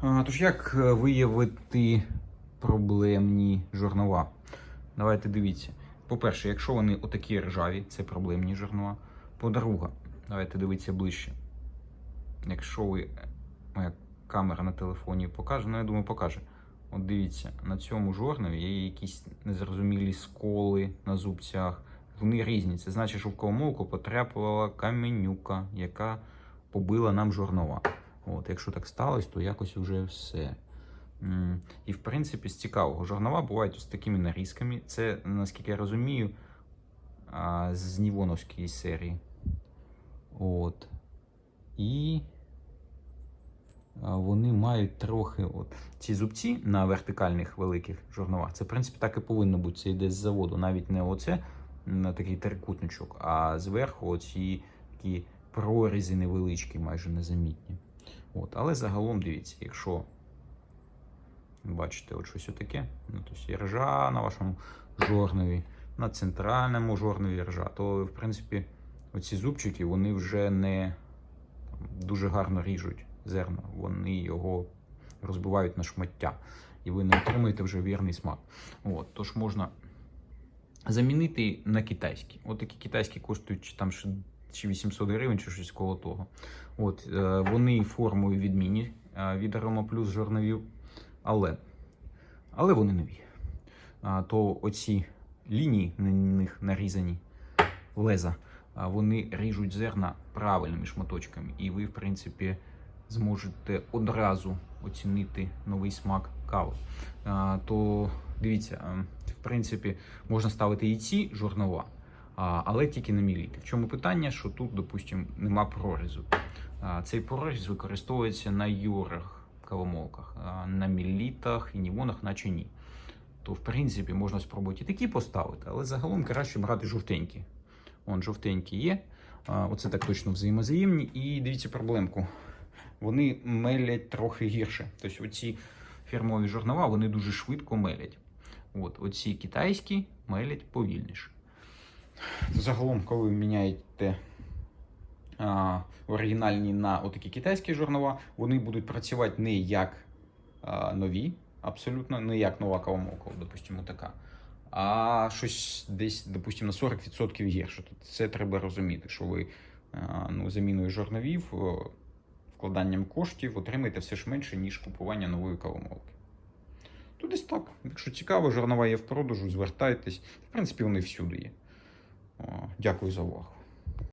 Тож, як е, виявити проблемні жорнова? Давайте дивіться. По-перше, якщо вони отакі ржаві, це проблемні жорнова. По-друге, давайте дивитися ближче. Якщо ви. Моя камера на телефоні покаже, ну я думаю, покаже. От дивіться, на цьому жорнові є якісь незрозумілі сколи на зубцях. Вони різні. Це значить, що в коломолку потрапила каменюка, яка побила нам жорнова. От, якщо так сталося, то якось вже все. І в принципі, з цікавого, жорнова бувають ось такими нарізками. Це, наскільки я розумію, з Нівоновської серії. От. І вони мають трохи от ці зубці на вертикальних великих жорновах. Це, в принципі, так і повинно бути. Це йде з заводу. Навіть не оце на такий трикутничок, а зверху оці такі прорізи невеличкі, майже незамітні. От. Але загалом дивіться, якщо бачите от щось отаке, ну, тобто є ржа на вашому жорнові, на центральному жорнові ржа, то в принципі оці зубчики вони вже не там, дуже гарно ріжуть зерно, вони його розбивають на шмаття, і ви не отримуєте вже вірний смак. От, тож можна замінити на китайські. От такі китайські коштують чи там ще чи 800 гривень, чи щось коло того. От, е, вони формою відмінні е, від Арома Плюс жорновів, але, але вони нові. То оці лінії на них нарізані леза, вони ріжуть зерна правильними шматочками, і ви, в принципі, зможете одразу оцінити новий смак кави. То дивіться, в принципі, можна ставити і ці жорнова, але тільки на міліти. В чому питання? Що тут, допустимо, нема прорізу. Цей проріз використовується на юрах кавомолках, на мілітах і нівонах, наче ні. То, в принципі, можна спробувати і такі поставити, але загалом краще брати жовтенькі. Вон жовтенькі є. Оце так точно взаємозаємні. І дивіться проблемку. Вони мелять трохи гірше. Тобто, оці фірмові жорнова вони дуже швидко мелять. От, оці китайські мелять повільніше. Загалом, коли ви міняєте а, оригінальні на отакі китайські жорнова, вони будуть працювати не як а, нові, абсолютно не як нова кавомолка, допустимо, така. А щось десь, допустимо, на 40% гірше. Це треба розуміти, що ви ну, заміною жорновів, вкладанням коштів отримаєте все ж менше, ніж купування нової кавомолки. То десь так. Якщо цікаво, жорнова є в продажу, звертайтесь. В принципі, вони всюди є. О, Дякую за увагу.